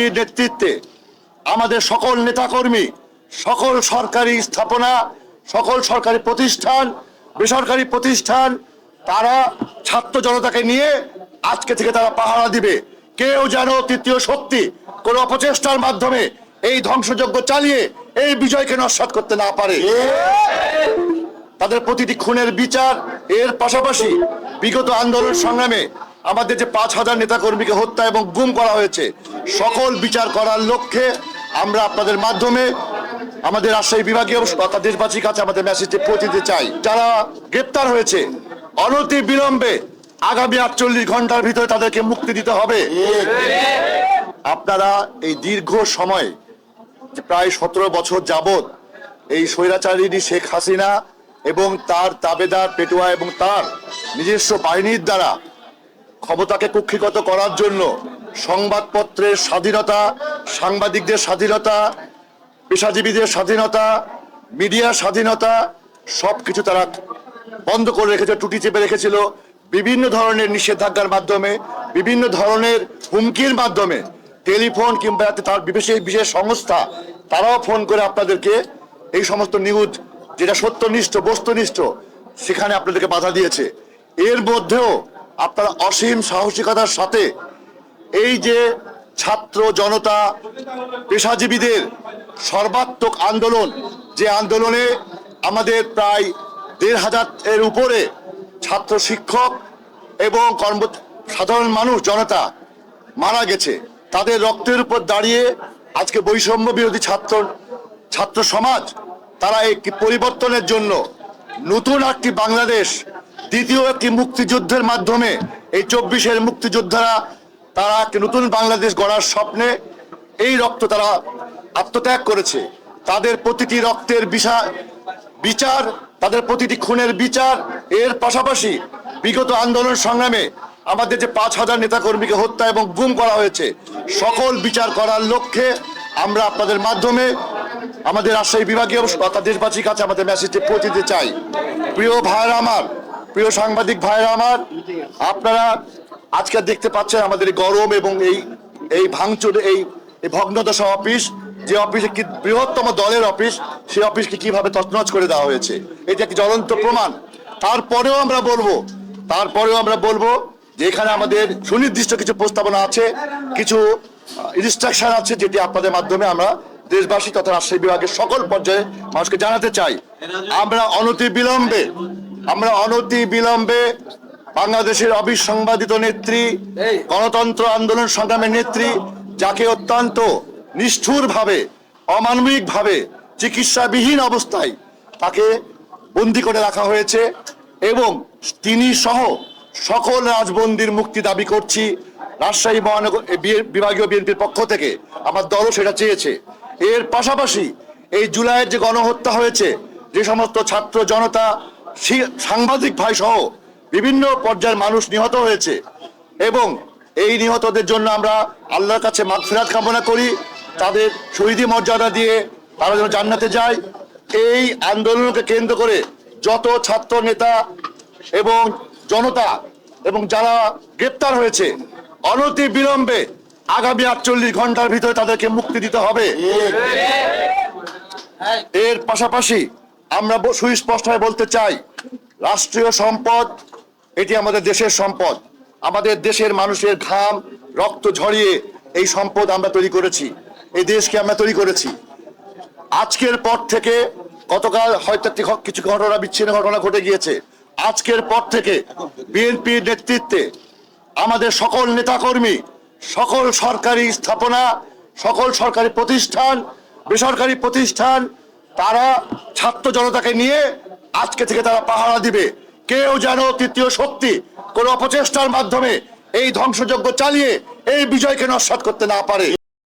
বিএনপির নেতৃত্বে আমাদের সকল নেতাকর্মী, সকল সরকারি স্থাপনা, সকল সরকারি প্রতিষ্ঠান, বেসরকারি প্রতিষ্ঠান, তারা ছাত্র জনতাকে নিয়ে আজকে থেকে তারা পাহারা দিবে। কেউ যেন তৃতীয় শক্তি কোন অপচেষ্টার মাধ্যমে এই ধ্বংসযজ্ঞ চালিয়ে এই বিজয়কে নস্বাত করতে না পারে। তাদের প্রতিটি খুনের বিচার, এর পাশাপাশি বিগত আন্দোলন সংগ্রামে আমাদের যে পাঁচ হাজার নেতাকর্মীকে হত্যা এবং গুম করা হয়েছে, সকল বিচার করার লক্ষ্যে আমরা আপনাদের মাধ্যমে আমাদের রাজশাহী বিভাগীয় তথা দেশবাসীর কাছে আমাদের মেসেজটি পৌঁছে দিতে চাই। যারা গ্রেপ্তার হয়েছে, অনতি বিলম্বে আগামী আটচল্লিশ ঘণ্টার ভিতরে তাদেরকে মুক্তি দিতে হবে। আপনারা এই দীর্ঘ সময় প্রায় সতেরো বছর যাবৎ এই স্বৈরাচারিণী শেখ হাসিনা এবং তার তাবেদার পেটুয়া এবং তার নিজস্ব বাহিনীর দ্বারা ক্ষমতাকে কুক্ষিগত করার জন্য সংবাদপত্রের স্বাধীনতা, সাংবাদিকদের স্বাধীনতা, পেশাজীবীদের স্বাধীনতা, মিডিয়ার স্বাধীনতা সব কিছু তারা বন্ধ করে রেখেছে, টুটি চেপে রেখেছিল। বিভিন্ন ধরনের নিষেধাজ্ঞার মাধ্যমে, বিভিন্ন ধরনের হুমকির মাধ্যমে টেলিফোন কিংবা তার বিশেষ বিশেষ সংস্থা, তারাও ফোন করে আপনাদেরকে এই সমস্ত নিউজ, যেটা সত্যনিষ্ঠ, বস্তুনিষ্ঠ, সেখানে আপনাদেরকে বাধা দিয়েছে। এর মধ্যেও আপনারা অসীম সাহসিকতার সাথে এই যে ছাত্র জনতা, পেশাজীবীদের সর্বাত্মক আন্দোলন, যে আন্দোলনে আমাদের প্রায় দেড় হাজার এর উপরে ছাত্র শিক্ষক এবং কর্ম, সাধারণ মানুষ, জনতা মারা গেছে। তাদের রক্তের উপর দাঁড়িয়ে আজকে বৈষম্য বিরোধী ছাত্র ছাত্র সমাজ, তারা একটি পরিবর্তনের জন্য নতুন একটি বাংলাদেশ দ্বিতীয় একটি মুক্তিযুদ্ধের মাধ্যমে এই চব্বিশের মুক্তিযোদ্ধারা, তারা একটি নতুন বাংলাদেশ গড়ার স্বপ্নে এই রক্ত তারা আত্মত্যাগ করেছে। তাদের প্রতিটি রক্তের বিচার, তাদের প্রতিটি খুনের বিচার, এর পাশাপাশি বিগত আন্দোলন সংগ্রামে আমাদের যে পাঁচ হাজার নেতাকর্মীকে হত্যা এবং গুম করা হয়েছে, সকল বিচার করার লক্ষ্যে আমরা আপনাদের মাধ্যমে আমাদের রাজশাহী বিভাগীয় দেশবাসীর কাছে আমাদের মেসেজটি পৌঁছে দিতে চাই। প্রিয় ভাইরা আমার প্রিয় সাংবাদিক ভাইরা আমার, আপনারা আজকে দেখতে পাচ্ছেন আমাদের গরম এবং এই এই ভাঙচুর, এই এই ভগ্নদশা অফিস। যে অফিসে কি বৃহত্তম দলের অফিস সেই অফিসকে কীভাবে তছনছ করে দেওয়া হয়েছে, এটা একটি জ্বলন্ত প্রমাণ। তারপরেও আমরা বলব, তারপরেও আমরা বলব যে এখানে আমাদের সুনির্দিষ্ট কিছু প্রস্তাবনা আছে, কিছু ইনস্ট্রাকশন আছে যেটি আপনাদের মাধ্যমে আমরা দেশবাসী তথা রাজশাহী বিভাগের সকল পর্যায়ে মানুষকে জানাতে চাই। আমরা অনতি বিলম্বে আমরা অনতি বিলম্বে বাংলাদেশের অবিসংবাদিত নেত্রী গণতন্ত্র আন্দোলন সংগ্রামের নেত্রী যাকে অত্যন্ত নিষ্ঠুর ভাবে অমানবিক ভাবে চিকিৎসাবিহীন অবস্থায় তাকে বন্দি করে রাখা হয়েছে এবং তিনি সহ সকল রাজবন্দির মুক্তি দাবি করছি। রাজশাহী মহানগর বিভাগীয় বিএনপির পক্ষ থেকে আমার দলও সেটা চেয়েছে। এর পাশাপাশি এই জুলাইয়ের যে গণহত্যা হয়েছে যে সমস্ত ছাত্র জনতা সাংবাদিক ভাই সহ বিভিন্ন পর্যায়ের মানুষ নিহত হয়েছে এবং এই নিহতদের জন্য আমরা আল্লাহর কাছে মাগফিরাত কামনা করি। তাদের শহীদি মর্যাদা দিয়ে তারা যেন জান্নাতে যায়। এই আন্দোলনকে কেন্দ্র করে যত ছাত্র নেতা এবং জনতা এবং যারা গ্রেপ্তার হয়েছে অনতি বিলম্বে আগামী আটচল্লিশ ঘণ্টার ভিতরে তাদেরকে মুক্তি দিতে হবে। এর পাশাপাশি আমরা সুস্পষ্টভাবে বলতে চাই, রাষ্ট্রীয় সম্পদ, এটি আমাদের দেশের সম্পদ। আমাদের দেশের মানুষের ঘাম, রক্ত ঝরিয়ে এই সম্পদ আমরা তৈরি করেছি, এই দেশকে আমরা তৈরি করেছি। আজকের পর থেকে গতকাল হয়তো একটি কিছু ঘটনা, বিচ্ছিন্ন ঘটনা ঘটে গিয়েছে। আজকের পর থেকে বিএনপির নেতৃত্বে আমাদের সকল নেতাকর্মী, সকল সরকারি স্থাপনা, সকল সরকারি প্রতিষ্ঠান, বেসরকারি প্রতিষ্ঠান তারা ছাত্র জনতাকে নিয়ে আজকে থেকে তারা পাহারা দিবে। কেউ যেন তৃতীয় শক্তি কোন অপচেষ্টার মাধ্যমে এই ধ্বংসযজ্ঞ চালিয়ে এই বিজয়কে নস্বাত করতে না পারে।